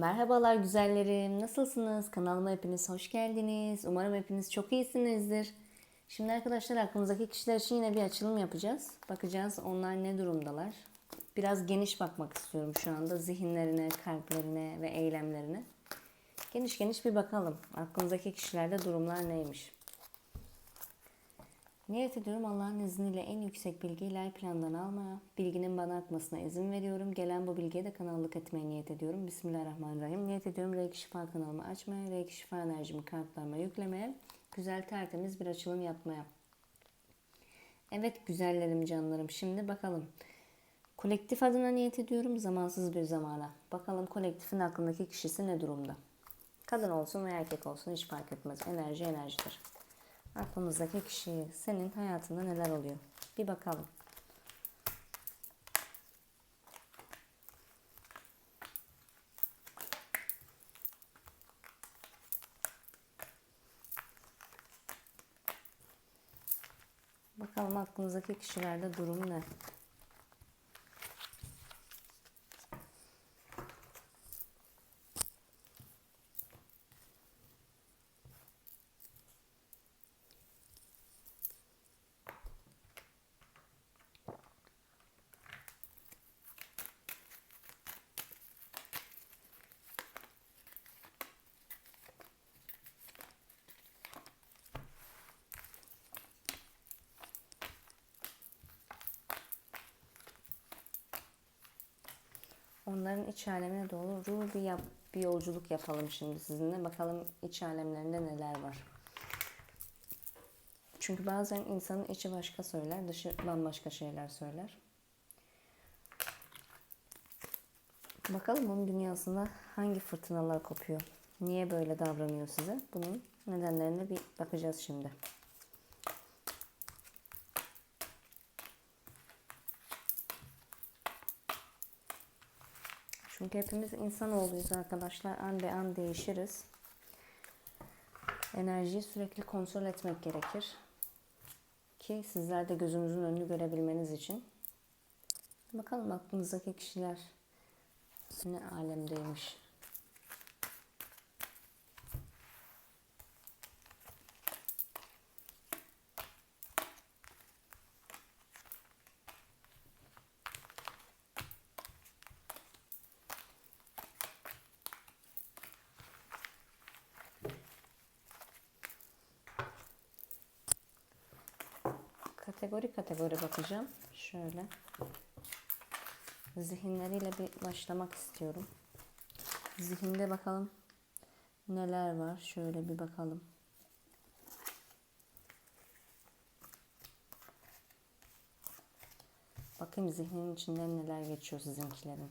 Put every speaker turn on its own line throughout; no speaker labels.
Merhabalar güzellerim. Nasılsınız? Kanalıma hepiniz hoş geldiniz. Umarım hepiniz çok iyisinizdir. Şimdi arkadaşlar aklımızdaki kişiler için yine bir açılım yapacağız. Bakacağız onlar ne durumdalar. Biraz geniş bakmak istiyorum şu anda zihinlerine, kalplerine ve eylemlerine. Geniş geniş bir bakalım. Aklımızdaki kişilerde durumlar neymiş? Niyet ediyorum Allah'ın izniyle en yüksek bilgiyi ilahi plandan almaya, bilginin bana akmasına izin veriyorum. Gelen bu bilgiye de kanallık etmeye niyet ediyorum. Bismillahirrahmanirrahim. Niyet ediyorum Reiki Şifa kanalımı açmaya, Reiki Şifa enerjimi kartlarıma yüklemeye, güzel tertemiz bir açılım yapmaya. Evet güzellerim canlarım şimdi bakalım. Kolektif adına niyet ediyorum zamansız bir zamana. Bakalım kolektifin aklındaki kişisi ne durumda? Kadın olsun veya erkek olsun hiç fark etmez. Enerji enerjidir. Aklımızdaki kişi senin hayatında neler oluyor? Bir bakalım. Bakalım aklınızdaki kişilerde durum ne? Onların iç alemine doğru bir, yap, bir yolculuk yapalım şimdi sizinle. Bakalım iç alemlerinde neler var. Çünkü bazen insanın içi başka söyler, dışı bambaşka şeyler söyler. Bakalım onun dünyasında hangi fırtınalar kopuyor? Niye böyle davranıyor size? Bunun nedenlerine bir bakacağız şimdi. Çünkü hepimiz insanoğluyuz arkadaşlar. An be an değişiriz. Enerjiyi sürekli kontrol etmek gerekir. Ki sizler de gözünüzün önünü görebilmeniz için. Bakalım aklınızdaki kişiler ne alemdeymiş. Kategori kategori bakacağım. Şöyle. Zihinleriyle bir başlamak istiyorum. Zihinde bakalım neler var. Şöyle bir bakalım. Bakayım zihnin içinden neler geçiyor sizinkilerin.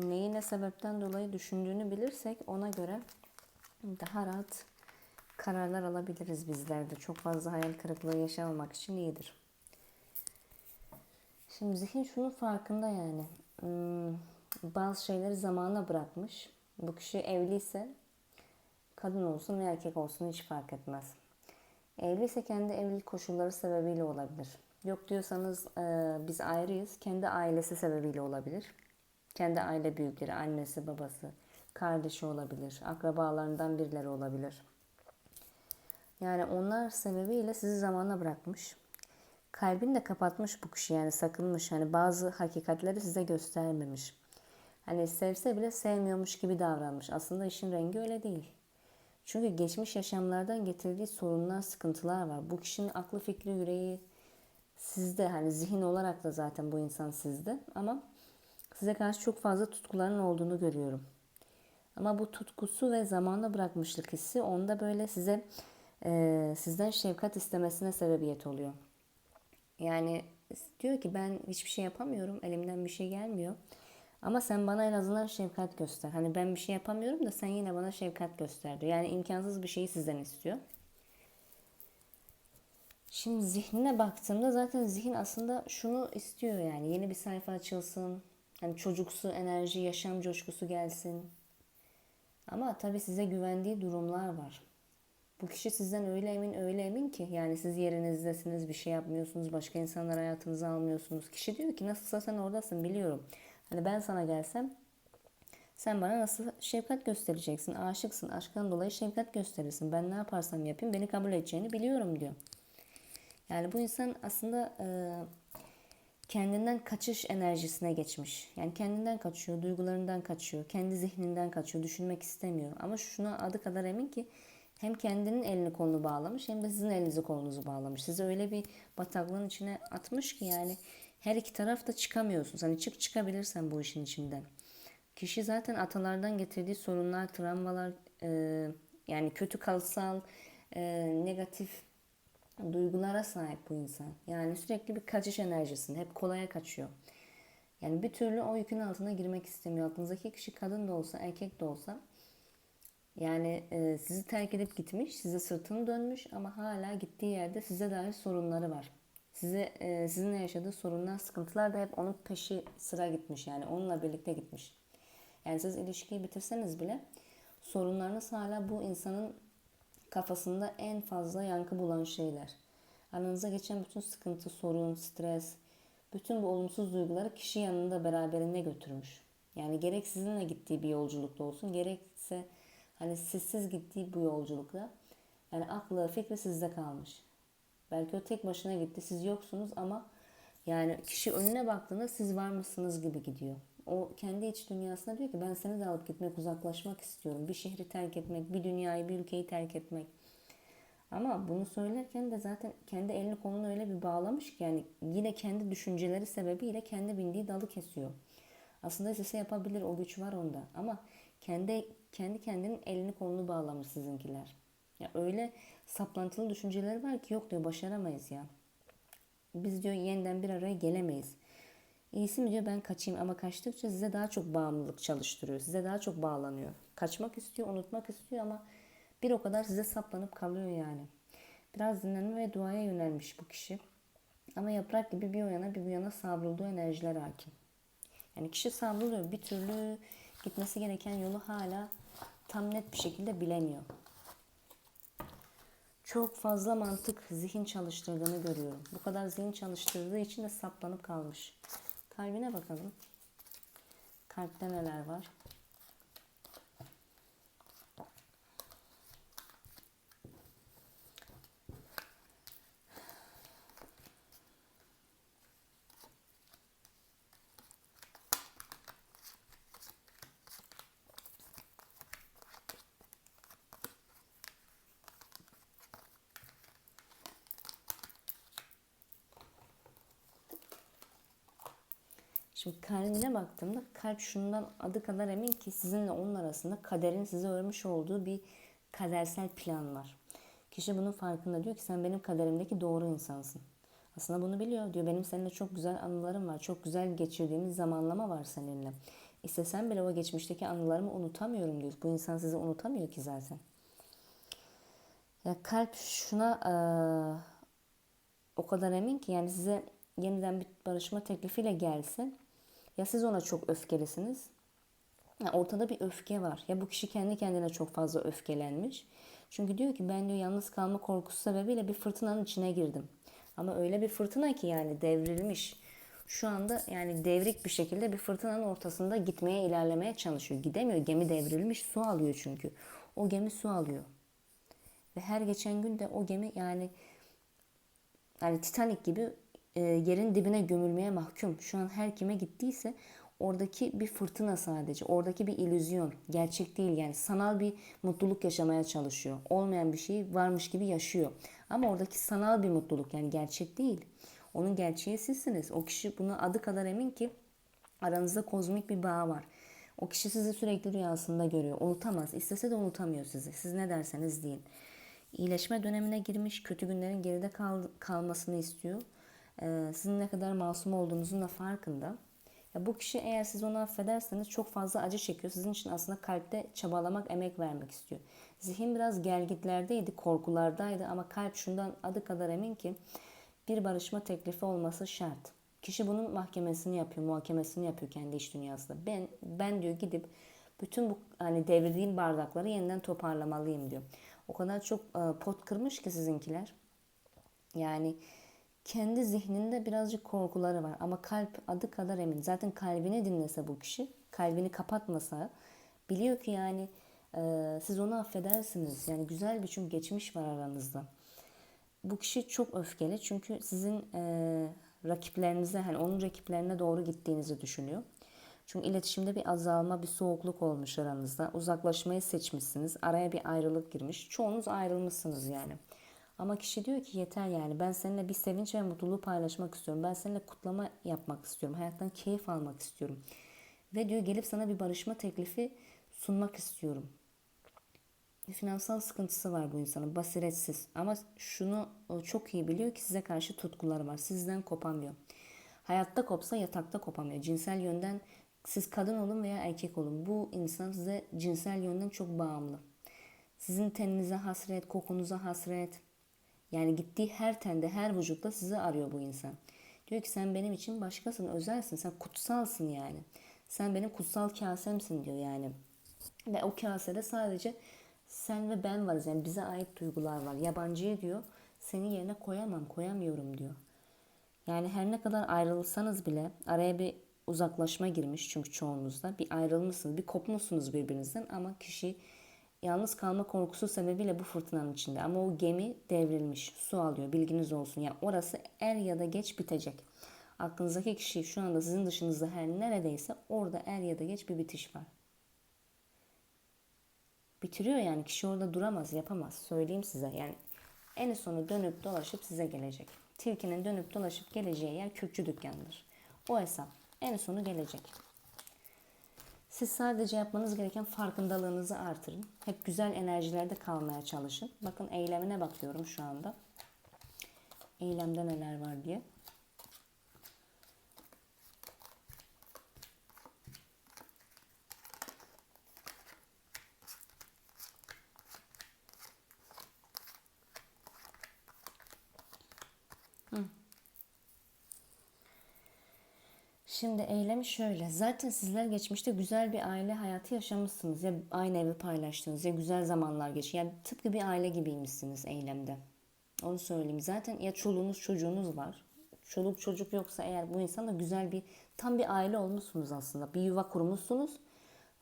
Neyi ne sebepten dolayı düşündüğünü bilirsek ona göre daha rahat kararlar alabiliriz bizler de. Çok fazla hayal kırıklığı yaşamamak için iyidir. Şimdi zihin şunun farkında yani. Hmm, bazı şeyleri zamana bırakmış. Bu kişi evliyse kadın olsun veya erkek olsun hiç fark etmez. Evliyse kendi evlilik koşulları sebebiyle olabilir. Yok diyorsanız e, biz ayrıyız. Kendi ailesi sebebiyle olabilir. Kendi aile büyükleri, annesi, babası, kardeşi olabilir. Akrabalarından birileri olabilir. Yani onlar sebebiyle sizi zamana bırakmış. Kalbini de kapatmış bu kişi yani sakınmış. Hani bazı hakikatleri size göstermemiş. Hani sevse bile sevmiyormuş gibi davranmış. Aslında işin rengi öyle değil. Çünkü geçmiş yaşamlardan getirdiği sorunlar, sıkıntılar var. Bu kişinin aklı, fikri, yüreği sizde. Hani zihin olarak da zaten bu insan sizde. Ama size karşı çok fazla tutkuların olduğunu görüyorum. Ama bu tutkusu ve zamanla bırakmışlık hissi onda böyle size e, sizden şefkat istemesine sebebiyet oluyor. Yani diyor ki ben hiçbir şey yapamıyorum, elimden bir şey gelmiyor. Ama sen bana en azından şefkat göster. Hani ben bir şey yapamıyorum da sen yine bana şefkat göster diyor. Yani imkansız bir şeyi sizden istiyor. Şimdi zihnine baktığımda zaten zihin aslında şunu istiyor yani yeni bir sayfa açılsın. Hani çocuksu enerji, yaşam coşkusu gelsin. Ama tabii size güvendiği durumlar var. Bu kişi sizden öyle emin öyle emin ki yani siz yerinizdesiniz bir şey yapmıyorsunuz başka insanlar hayatınıza almıyorsunuz. Kişi diyor ki nasılsa sen oradasın biliyorum. Hani ben sana gelsem sen bana nasıl şefkat göstereceksin? Aşıksın. Aşktan dolayı şefkat gösterirsin. Ben ne yaparsam yapayım beni kabul edeceğini biliyorum diyor. Yani bu insan aslında kendinden kaçış enerjisine geçmiş. Yani kendinden kaçıyor, duygularından kaçıyor, kendi zihninden kaçıyor, düşünmek istemiyor. Ama şuna adı kadar emin ki hem kendinin elini kolunu bağlamış hem de sizin elinizi kolunuzu bağlamış. Sizi öyle bir bataklığın içine atmış ki yani her iki taraf da çıkamıyorsunuz. Hani çık çıkabilirsen bu işin içinden. Kişi zaten atalardan getirdiği sorunlar, travmalar, e, yani kötü kalsal, e, negatif duygulara sahip bu insan. Yani sürekli bir kaçış enerjisinde, hep kolaya kaçıyor. Yani bir türlü o yükün altına girmek istemiyor. Aklınızdaki kişi kadın da olsa, erkek de olsa yani e, sizi terk edip gitmiş, size sırtını dönmüş ama hala gittiği yerde size dair sorunları var. Size e, sizinle yaşadığı sorunlar, sıkıntılar da hep onun peşi sıra gitmiş yani onunla birlikte gitmiş. Yani siz ilişkiyi bitirseniz bile sorunlarınız hala bu insanın kafasında en fazla yankı bulan şeyler. Aranıza geçen bütün sıkıntı, sorun, stres, bütün bu olumsuz duyguları kişi yanında beraberinde götürmüş. Yani gerek sizinle gittiği bir yolculukta olsun, gerekse hani sizsiz gittiği bu yolculukta yani aklı, fikri sizde kalmış. Belki o tek başına gitti, siz yoksunuz ama yani kişi önüne baktığında siz var mısınız gibi gidiyor. O kendi iç dünyasında diyor ki ben seni de alıp gitmek, uzaklaşmak istiyorum. Bir şehri terk etmek, bir dünyayı, bir ülkeyi terk etmek. Ama bunu söylerken de zaten kendi elini kolunu öyle bir bağlamış ki yani yine kendi düşünceleri sebebiyle kendi bindiği dalı kesiyor. Aslında istese yapabilir, o güç var onda. Ama kendi kendi kendinin elini kolunu bağlamış sizinkiler. Ya öyle saplantılı düşünceleri var ki yok diyor başaramayız ya. Biz diyor yeniden bir araya gelemeyiz. İyisi mi diyor ben kaçayım ama kaçtıkça size daha çok bağımlılık çalıştırıyor. Size daha çok bağlanıyor. Kaçmak istiyor, unutmak istiyor ama bir o kadar size saplanıp kalıyor yani. Biraz dinlenme ve duaya yönelmiş bu kişi. Ama yaprak gibi bir o yana bir bu yana savrulduğu enerjiler hakim. Yani kişi savruluyor. Bir türlü gitmesi gereken yolu hala tam net bir şekilde bilemiyor. Çok fazla mantık, zihin çalıştırdığını görüyorum. Bu kadar zihin çalıştırdığı için de saplanıp kalmış. Kalbine bakalım. Kalpte neler var? Şimdi kalbine baktığımda kalp şundan adı kadar emin ki sizinle onun arasında kaderin size örmüş olduğu bir kadersel plan var. Kişi bunun farkında diyor ki sen benim kaderimdeki doğru insansın. Aslında bunu biliyor. Diyor benim seninle çok güzel anılarım var. Çok güzel geçirdiğimiz zamanlama var seninle. İstesem bile o geçmişteki anılarımı unutamıyorum diyor. Bu insan sizi unutamıyor ki zaten. Ya kalp şuna e, o kadar emin ki yani size yeniden bir barışma teklifiyle gelsin ya siz ona çok öfkelisiniz. Yani ortada bir öfke var. Ya bu kişi kendi kendine çok fazla öfkelenmiş. Çünkü diyor ki ben diyor yalnız kalma korkusu sebebiyle bir fırtınanın içine girdim. Ama öyle bir fırtına ki yani devrilmiş. Şu anda yani devrik bir şekilde bir fırtınanın ortasında gitmeye ilerlemeye çalışıyor. Gidemiyor. Gemi devrilmiş su alıyor çünkü. O gemi su alıyor. Ve her geçen gün de o gemi yani yani Titanic gibi e, yerin dibine gömülmeye mahkum. Şu an her kime gittiyse oradaki bir fırtına sadece. Oradaki bir illüzyon. Gerçek değil yani sanal bir mutluluk yaşamaya çalışıyor. Olmayan bir şey varmış gibi yaşıyor. Ama oradaki sanal bir mutluluk yani gerçek değil. Onun gerçeği sizsiniz. O kişi buna adı kadar emin ki aranızda kozmik bir bağ var. O kişi sizi sürekli rüyasında görüyor. Unutamaz. İstese de unutamıyor sizi. Siz ne derseniz deyin. İyileşme dönemine girmiş, kötü günlerin geride kal- kalmasını istiyor. Ee, sizin ne kadar masum olduğunuzun da farkında. Ya bu kişi eğer siz onu affederseniz çok fazla acı çekiyor. Sizin için aslında kalpte çabalamak, emek vermek istiyor. Zihin biraz gelgitlerdeydi, korkulardaydı ama kalp şundan adı kadar emin ki bir barışma teklifi olması şart. Kişi bunun mahkemesini yapıyor, muhakemesini yapıyor kendi iş dünyasında. Ben ben diyor gidip bütün bu hani devrildiğim bardakları yeniden toparlamalıyım diyor. O kadar çok e, pot kırmış ki sizinkiler. Yani kendi zihninde birazcık korkuları var ama kalp adı kadar emin. Zaten kalbini dinlese bu kişi, kalbini kapatmasa biliyor ki yani e, siz onu affedersiniz. Yani güzel bir çünkü geçmiş var aranızda. Bu kişi çok öfkeli çünkü sizin e, rakiplerinize, hani onun rakiplerine doğru gittiğinizi düşünüyor. Çünkü iletişimde bir azalma, bir soğukluk olmuş aranızda. Uzaklaşmayı seçmişsiniz. Araya bir ayrılık girmiş. Çoğunuz ayrılmışsınız yani. Ama kişi diyor ki yeter yani ben seninle bir sevinç ve mutluluğu paylaşmak istiyorum. Ben seninle kutlama yapmak istiyorum. Hayattan keyif almak istiyorum. Ve diyor gelip sana bir barışma teklifi sunmak istiyorum. Finansal sıkıntısı var bu insanın. Basiretsiz. Ama şunu çok iyi biliyor ki size karşı tutkuları var. Sizden kopamıyor. Hayatta kopsa yatakta kopamıyor. Cinsel yönden siz kadın olun veya erkek olun. Bu insan size cinsel yönden çok bağımlı. Sizin teninize hasret, kokunuza hasret. Yani gittiği her tende, her vücutta sizi arıyor bu insan. Diyor ki sen benim için başkasın, özelsin, sen kutsalsın yani. Sen benim kutsal kasemsin diyor yani. Ve o kasede sadece sen ve ben varız. Yani bize ait duygular var. Yabancıyı diyor seni yerine koyamam, koyamıyorum diyor. Yani her ne kadar ayrılsanız bile araya bir uzaklaşma girmiş çünkü çoğunuzda. Bir ayrılmışsınız, bir kopmuşsunuz birbirinizden ama kişi yalnız kalma korkusu sebebiyle bu fırtınanın içinde. Ama o gemi devrilmiş, su alıyor bilginiz olsun. Yani orası er ya da geç bitecek. Aklınızdaki kişi şu anda sizin dışınızda her neredeyse orada er ya da geç bir bitiş var. Bitiriyor yani kişi orada duramaz, yapamaz. Söyleyeyim size yani en sonu dönüp dolaşıp size gelecek. Tilkinin dönüp dolaşıp geleceği yer kürkçü dükkanıdır. O hesap en sonu gelecek. Siz sadece yapmanız gereken farkındalığınızı artırın. Hep güzel enerjilerde kalmaya çalışın. Bakın eylemine bakıyorum şu anda. Eylemde neler var diye. Şimdi eylemi şöyle. Zaten sizler geçmişte güzel bir aile hayatı yaşamışsınız. Ya aynı evi paylaştınız ya güzel zamanlar geç. Yani tıpkı bir aile gibiymişsiniz eylemde. Onu söyleyeyim. Zaten ya çoluğunuz çocuğunuz var. Çoluk çocuk yoksa eğer bu insanla güzel bir tam bir aile olmuşsunuz aslında. Bir yuva kurmuşsunuz.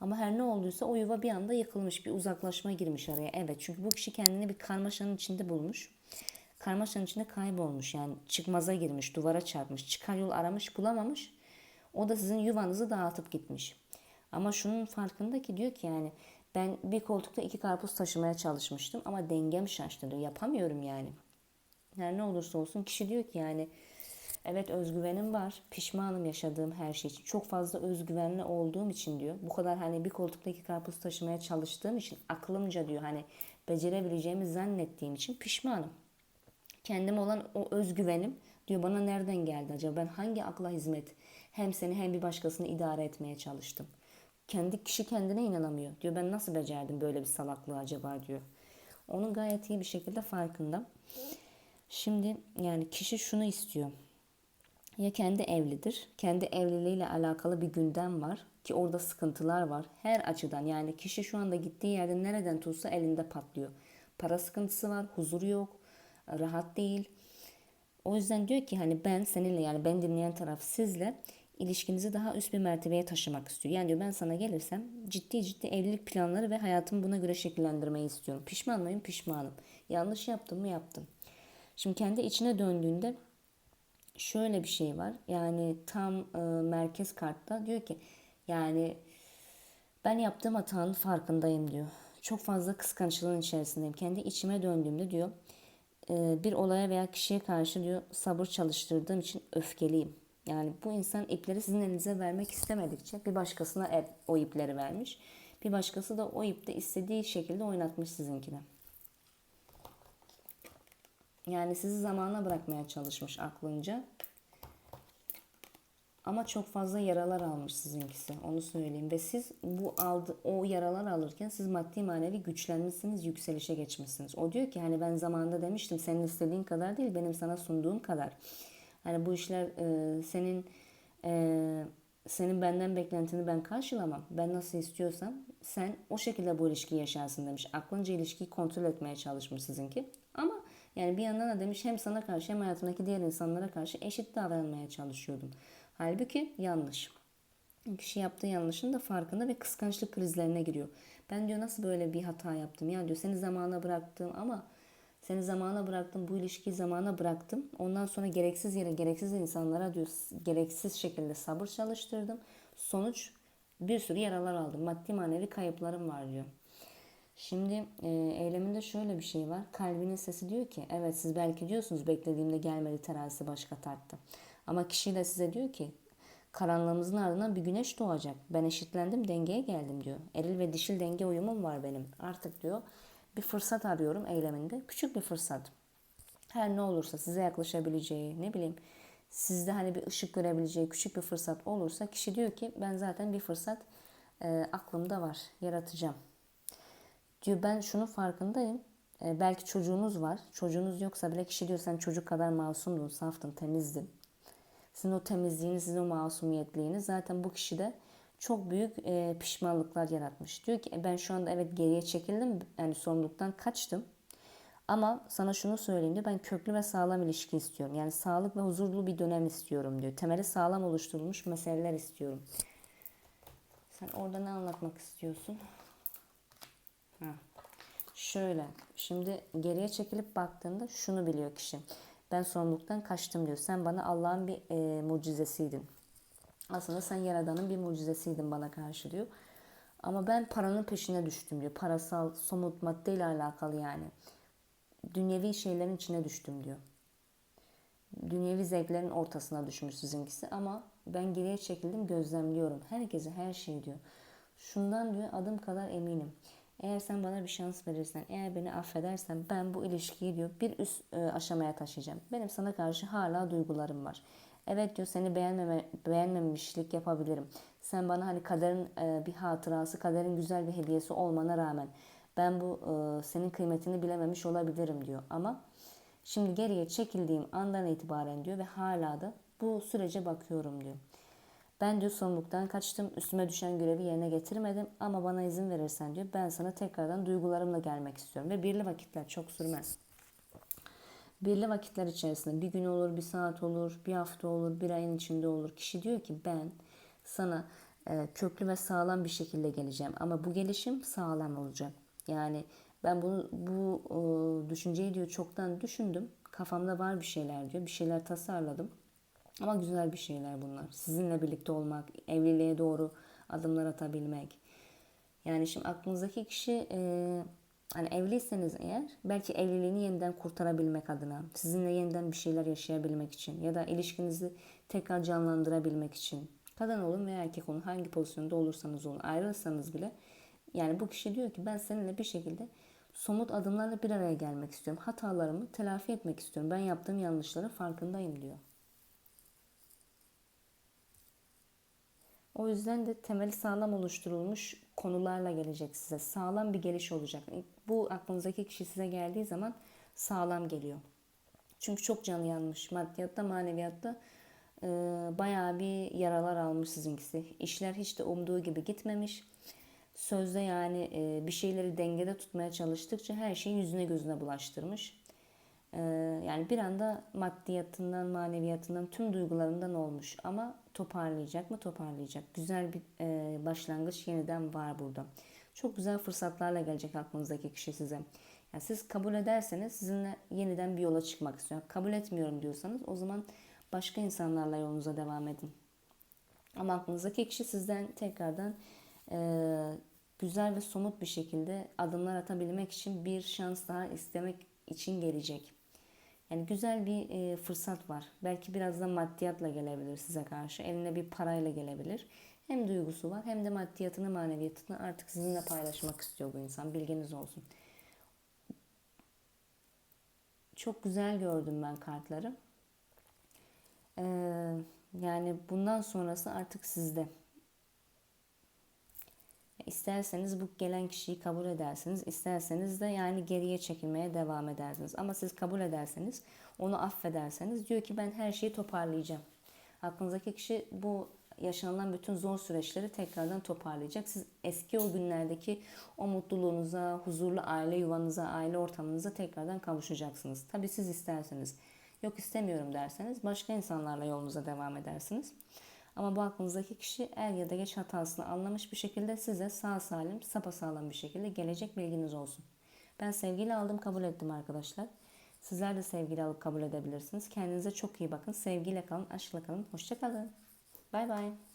Ama her ne olduysa o yuva bir anda yıkılmış. Bir uzaklaşma girmiş araya. Evet çünkü bu kişi kendini bir karmaşanın içinde bulmuş. Karmaşanın içinde kaybolmuş. Yani çıkmaza girmiş, duvara çarpmış. Çıkar yol aramış, bulamamış o da sizin yuvanızı dağıtıp gitmiş. Ama şunun farkında ki diyor ki yani ben bir koltukta iki karpuz taşımaya çalışmıştım ama dengem şaştı diyor. Yapamıyorum yani. Yani ne olursa olsun kişi diyor ki yani evet özgüvenim var. Pişmanım yaşadığım her şey için. Çok fazla özgüvenli olduğum için diyor. Bu kadar hani bir koltukta iki karpuz taşımaya çalıştığım için aklımca diyor hani becerebileceğimi zannettiğim için pişmanım. Kendim olan o özgüvenim diyor bana nereden geldi acaba? Ben hangi akla hizmet hem seni hem bir başkasını idare etmeye çalıştım. Kendi kişi kendine inanamıyor. Diyor ben nasıl becerdim böyle bir salaklığı acaba diyor. Onun gayet iyi bir şekilde farkında. Şimdi yani kişi şunu istiyor. Ya kendi evlidir. Kendi evliliğiyle alakalı bir gündem var ki orada sıkıntılar var. Her açıdan yani kişi şu anda gittiği yerde nereden tutsa elinde patlıyor. Para sıkıntısı var, huzur yok, rahat değil. O yüzden diyor ki hani ben seninle yani ben dinleyen taraf sizle ilişkinizi daha üst bir mertebeye taşımak istiyor. Yani diyor ben sana gelirsem ciddi ciddi evlilik planları ve hayatımı buna göre şekillendirmeyi istiyorum. Pişman mıyım? Pişmanım. Yanlış yaptım mı? Yaptım. Şimdi kendi içine döndüğünde şöyle bir şey var. Yani tam e, merkez kartta diyor ki yani ben yaptığım hatanın farkındayım diyor. Çok fazla kıskançlığın içerisindeyim. Kendi içime döndüğümde diyor e, bir olaya veya kişiye karşı diyor sabır çalıştırdığım için öfkeliyim. Yani bu insan ipleri sizin elinize vermek istemedikçe bir başkasına el, o ipleri vermiş. Bir başkası da o ipte istediği şekilde oynatmış sizinkine. Yani sizi zamana bırakmaya çalışmış aklınca. Ama çok fazla yaralar almış sizinkisi. Onu söyleyeyim. Ve siz bu aldı, o yaralar alırken siz maddi manevi güçlenmişsiniz, yükselişe geçmişsiniz. O diyor ki hani ben zamanında demiştim senin istediğin kadar değil benim sana sunduğum kadar. Hani bu işler e, senin e, senin benden beklentini ben karşılamam. Ben nasıl istiyorsam sen o şekilde bu ilişkiyi yaşarsın demiş. Aklınca ilişkiyi kontrol etmeye çalışmış sizinki. Ama yani bir yandan da demiş hem sana karşı hem hayatındaki diğer insanlara karşı eşit davranmaya çalışıyordum. Halbuki yanlış. Kişi yaptığı yanlışın da farkında ve kıskançlık krizlerine giriyor. Ben diyor nasıl böyle bir hata yaptım ya diyor seni zamana bıraktım ama seni zamana bıraktım bu ilişkiyi zamana bıraktım. Ondan sonra gereksiz yere gereksiz insanlara diyor gereksiz şekilde sabır çalıştırdım. Sonuç bir sürü yaralar aldım. Maddi manevi kayıplarım var diyor. Şimdi e, eyleminde şöyle bir şey var. Kalbinin sesi diyor ki evet siz belki diyorsunuz beklediğimde gelmedi terazisi başka tarttı. Ama kişi de size diyor ki karanlığımızın ardından bir güneş doğacak. Ben eşitlendim dengeye geldim diyor. Eril ve dişil denge uyumum var benim. Artık diyor bir fırsat arıyorum eyleminde. Küçük bir fırsat. Her ne olursa size yaklaşabileceği ne bileyim sizde hani bir ışık görebileceği küçük bir fırsat olursa kişi diyor ki ben zaten bir fırsat e, aklımda var yaratacağım. Diyor ben şunun farkındayım. E, belki çocuğunuz var. Çocuğunuz yoksa bile kişi diyor sen çocuk kadar masumdun, saftın, temizdin. Sizin o temizliğiniz, sizin o masumiyetliğiniz zaten bu kişide çok büyük e, pişmanlıklar yaratmış. Diyor ki e, ben şu anda evet geriye çekildim. Yani sorumluluktan kaçtım. Ama sana şunu söyleyeyim diyor. Ben köklü ve sağlam ilişki istiyorum. Yani sağlık ve huzurlu bir dönem istiyorum diyor. Temeli sağlam oluşturulmuş meseleler istiyorum. Sen orada ne anlatmak istiyorsun? Ha. Şöyle. Şimdi geriye çekilip baktığında şunu biliyor kişi. Ben sorumluluktan kaçtım diyor. Sen bana Allah'ın bir e, mucizesiydin. Aslında sen Yaradan'ın bir mucizesiydin bana karşı diyor. Ama ben paranın peşine düştüm diyor. Parasal, somut, maddeyle alakalı yani. Dünyevi şeylerin içine düştüm diyor. Dünyevi zevklerin ortasına düşmüş sizinkisi ama ben geriye çekildim gözlemliyorum. Herkese her şey diyor. Şundan diyor adım kadar eminim. Eğer sen bana bir şans verirsen, eğer beni affedersen ben bu ilişkiyi diyor bir üst e, aşamaya taşıyacağım. Benim sana karşı hala duygularım var. Evet diyor seni beğenmeme, beğenmemişlik yapabilirim. Sen bana hani kaderin e, bir hatırası, kaderin güzel bir hediyesi olmana rağmen ben bu e, senin kıymetini bilememiş olabilirim diyor. Ama şimdi geriye çekildiğim andan itibaren diyor ve hala da bu sürece bakıyorum diyor. Ben diyor sorumluluktan kaçtım, üstüme düşen görevi yerine getirmedim ama bana izin verirsen diyor ben sana tekrardan duygularımla gelmek istiyorum ve birli vakitler çok sürmez. Birli vakitler içerisinde bir gün olur, bir saat olur, bir hafta olur, bir ayın içinde olur. Kişi diyor ki ben sana e, köklü ve sağlam bir şekilde geleceğim ama bu gelişim sağlam olacak. Yani ben bunu bu düşünceyi diyor çoktan düşündüm. Kafamda var bir şeyler diyor. Bir şeyler tasarladım. Ama güzel bir şeyler bunlar. Sizinle birlikte olmak, evliliğe doğru adımlar atabilmek. Yani şimdi aklınızdaki kişi e, hani evliyseniz eğer belki evliliğini yeniden kurtarabilmek adına, sizinle yeniden bir şeyler yaşayabilmek için ya da ilişkinizi tekrar canlandırabilmek için kadın olun veya erkek olun hangi pozisyonda olursanız olun ayrılsanız bile yani bu kişi diyor ki ben seninle bir şekilde somut adımlarla bir araya gelmek istiyorum. Hatalarımı telafi etmek istiyorum. Ben yaptığım yanlışların farkındayım diyor. O yüzden de temeli sağlam oluşturulmuş konularla gelecek size. Sağlam bir geliş olacak. Bu aklınızdaki kişi size geldiği zaman sağlam geliyor. Çünkü çok canı yanmış. Maddiyatta, maneviyatta e, bayağı bir yaralar almış sizinkisi. İşler hiç de umduğu gibi gitmemiş. Sözde yani e, bir şeyleri dengede tutmaya çalıştıkça her şeyi yüzüne gözüne bulaştırmış. E, yani bir anda maddiyatından, maneviyatından, tüm duygularından olmuş. Ama toparlayacak mı? Toparlayacak. Güzel bir e, başlangıç yeniden var burada. Çok güzel fırsatlarla gelecek aklınızdaki kişi size. Yani siz kabul ederseniz sizinle yeniden bir yola çıkmak istiyor. Kabul etmiyorum diyorsanız o zaman başka insanlarla yolunuza devam edin. Ama aklınızdaki kişi sizden tekrardan e, güzel ve somut bir şekilde adımlar atabilmek için bir şans daha istemek için gelecek. Yani güzel bir e, fırsat var. Belki biraz da maddiyatla gelebilir size karşı. Eline bir parayla gelebilir. Hem duygusu var hem de maddiyatını maneviyatını artık sizinle paylaşmak istiyor bu insan. Bilginiz olsun. Çok güzel gördüm ben kartları. Ee, yani bundan sonrası artık sizde. İsterseniz bu gelen kişiyi kabul edersiniz. isterseniz de yani geriye çekilmeye devam edersiniz. Ama siz kabul ederseniz, onu affederseniz diyor ki ben her şeyi toparlayacağım. Aklınızdaki kişi bu yaşanılan bütün zor süreçleri tekrardan toparlayacak. Siz eski o günlerdeki o mutluluğunuza, huzurlu aile yuvanıza, aile ortamınıza tekrardan kavuşacaksınız. Tabii siz isterseniz. Yok istemiyorum derseniz başka insanlarla yolunuza devam edersiniz. Ama bu aklınızdaki kişi er ya da geç hatasını anlamış bir şekilde size sağ salim, sapasağlam bir şekilde gelecek bilginiz olsun. Ben sevgiyle aldım, kabul ettim arkadaşlar. Sizler de sevgiyle alıp kabul edebilirsiniz. Kendinize çok iyi bakın. Sevgiyle kalın, aşkla kalın. Hoşça kalın. Bay bay.